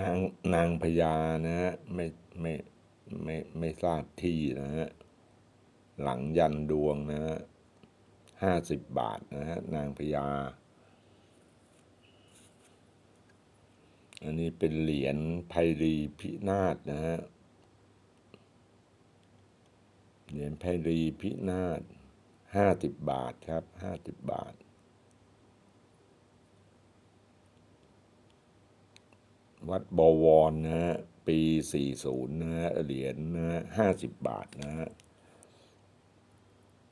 นางนางพญานะฮะไม่ไม่ไม่ไม่ทราบที่นะฮะหลังยันดวงนะฮะห้าสิบบาทนะฮะนางพญา อันนี้เป็นเหรียญไพรีพินาศนะฮะเหรียญไพรีพินาศห้าสิบบาทครับห้าสิบบาท วัดบวรนะฮะปี 40 นะฮะเหรียญนะฮะ50บาทนะฮะ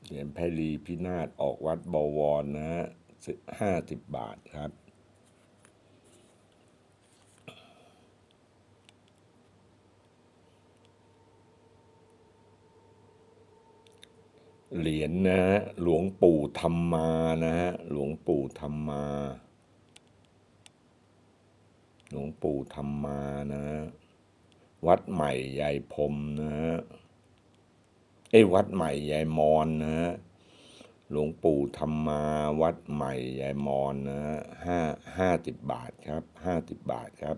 เหรียญไพรีพินาศออกวัดบวรนะฮะ50บาทครับเหรียญนะฮะหลวงปู่ธรรมานะฮะหลวงปู่ธรรมา หลวงปู่ธรรมานะฮะวัดใหม่ยายพรมนะฮะเอ้ยวัดใหม่ยายมอนนะฮะหลวงปู่ธรรมาวัดใหม่ยายมอนนะฮะห้าห้าสิบบาทครับห้าสิบบาทครับ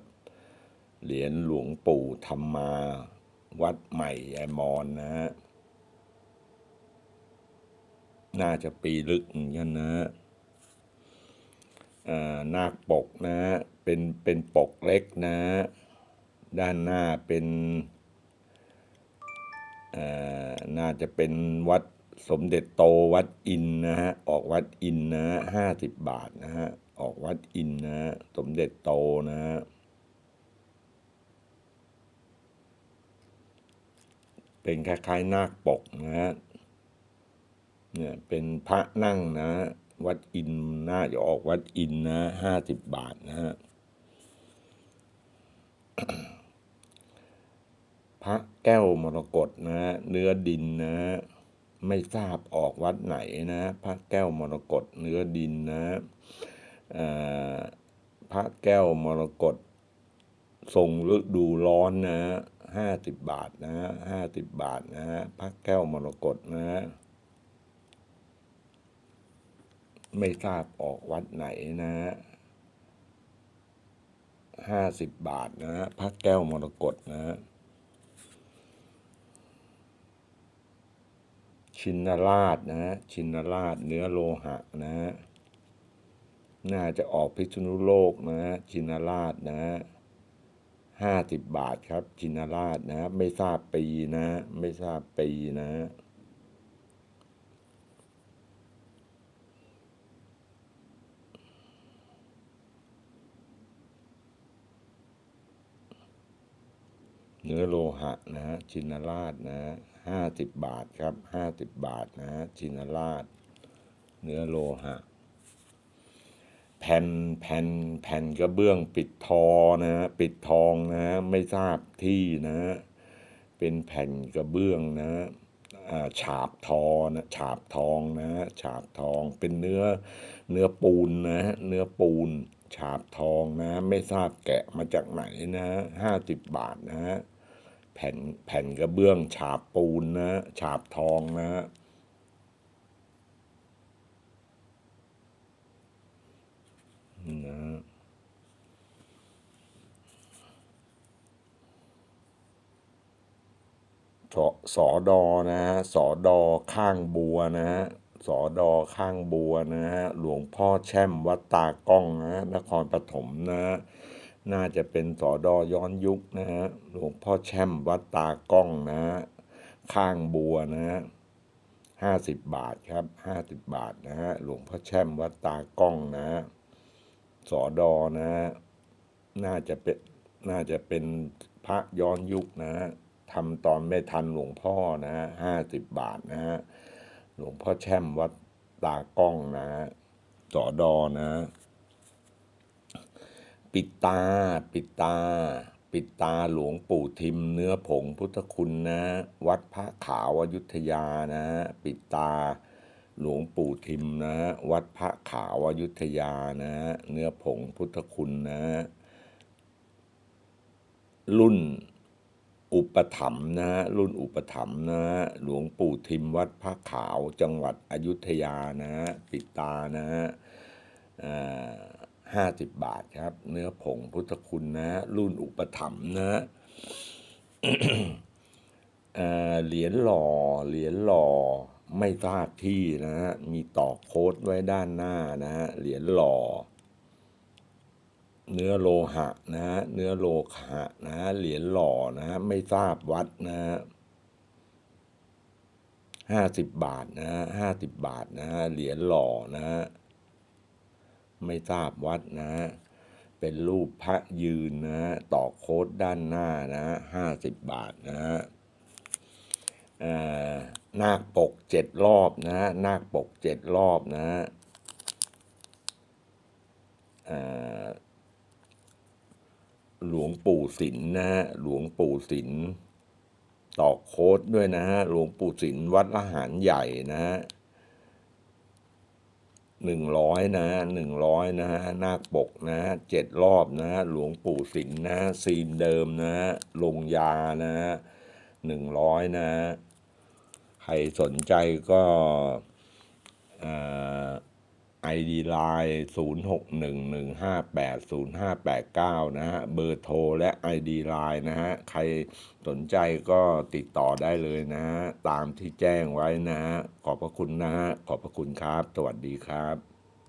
เหรียญหลวงปู่ธรรมา วัดใหม่ยายมอนนะฮะน่าจะปีลึกเหมือนกันนะ นาคปกนะ เป็นเป็นปกเล็กนะ ด้านหน้าเป็นอ่าน่าจะเป็นวัดสมเด็จโตวัดอินนะฮะ ออกวัดอินนะห้าสิบบาทนะฮะ ออกวัดอินนะ สมเด็จโตนะฮะเป็นคล้ายๆนาคปกนะฮะ เนี่ยเป็นพระนั่งนะ วัดอินน่าจะออกวัดอินนะห้าสิบบาทนะฮะพระแก้วมรกตนะเนื้อดินนะ ไม่ทราบออกวัดไหนนะ พระแก้วมรกตเนื้อดินนะพระแก้วมรกตทรงฤดูร้อนนะห้าสิบบาทนะห้าสิบบาทนะพระแก้วมรกตนะ ไม่ทราบออกวัดไหนนะห้าสิบบาทนะฮะพระแก้วมรกตนะฮะชินราชนะฮะชินราชเนื้อโลหะนะฮะน่าจะออกพิษณุโลกนะฮะชินราชนะฮะห้าสิบบาทครับ ชินราชนะไม่ทราบปีนะ ไม่ทราบปีนะ เนื้อโลหะนะฮะชินราชนะห้าสิบบาทครับห้าสิบบาทนะฮะชินราช เนื้อโลหะ แผ่นแผ่นแผ่นกระเบื้องปิดทอนะฮะปิดทองนะฮะไม่ทราบที่นะฮะเป็นแผ่นกระเบื้องนะอ่าฉาบทอนะฉาบทองนะฮะฉาบทองเป็นเนื้อเนื้อปูนนะฮะเนื้อปูนฉาบทองนะ ไม่ทราบแกะมาจากไหนนะห้าสิบบาทนะฮะ แผ่นแผ่นกระเบื้องฉาบปูนนะฉาบทองนะนะสสอดอนะฮะสอดอข้างบัวนะฮะสอดอข้างบัวนะฮะหลวงพ่อแช่มวัดตากล้องนะนครปฐมนะ น่าจะเป็นสอดอย้อนยุคนะฮะหลวงพ่อแช่มวัดตากล้องนะฮะข้างบัวนะฮะห้าสิบบาทครับห้าสิบบาทนะฮะหลวงพ่อแช่มวัดตากล้องนะฮะสอดอนะฮะน่าจะเป็นน่าจะเป็นพระย้อนยุคนะฮะทำตอนไม่ทันหลวงพ่อนะฮะห้าสิบบาทนะฮะหลวงพ่อแช่มวัดตากล้องนะฮะสอดอนะ ปิดตา ปิดตา ปิดตาหลวงปู่ทิมเนื้อผงพุทธคุณนะ วัดพระขาวอยุธยานะ ปิดตา หลวงปู่ทิมนะ วัดพระขาวอยุธยานะ เนื้อผงพุทธคุณนะ รุ่นอุปถัมภ์นะรุ่นอุปถัมภ์นะหลวงปู่ทิมวัดพระขาวจังหวัดอยุธยานะปิดตานะห้า สิบบาทครับ เนื้อผงพุทธคุณนะรุ่นอุปถัมภ์นะเหรียญหล่อเหรียญหล่อไม่ทราบที่นะฮะมีต่อโค้ดไว้ด้านหน้านะฮะเหรียญหล่อ เนื้อโลหะนะฮะเนื้อโลหะนะฮะเหรียญหล่อนะฮะไม่ทราบวัดนะฮะห้าสิบบาทนะฮะห้าสิบบาทนะฮะเหรียญหล่อนะฮะ ไม่ทราบวัดนะฮะเป็นรูปพระยืนนะฮะต่อโค้ดด้านหน้านะห้าสิบบาทนะฮะนาคปกเจ็ดรอบนะฮะนาคปกเจ็ดรอบนะฮะหลวงปู่ศิลนะฮะหลวงปู่ศิลต่อโค้ดด้วยนะฮะหลวงปู่ศิลวัดละหารใหญ่นะฮะ หนึ่งร้อยนะหนึ่งร้อยนะฮะนาคปกนะฮะเจ็ดรอบนะฮะหลวงปู่ศิลป์นะฮะซีนเดิมนะฮะลงยานะฮะหนึ่งร้อยนะฮะใครสนใจก็อ่า id line 0611580589 นะฮะ เบอร์โทรและ id line นะฮะ ใครสนใจก็ติดต่อได้เลยนะฮะ ตามที่แจ้งไว้นะฮะ ขอบพระคุณนะฮะ ขอบพระคุณครับ สวัสดีครับ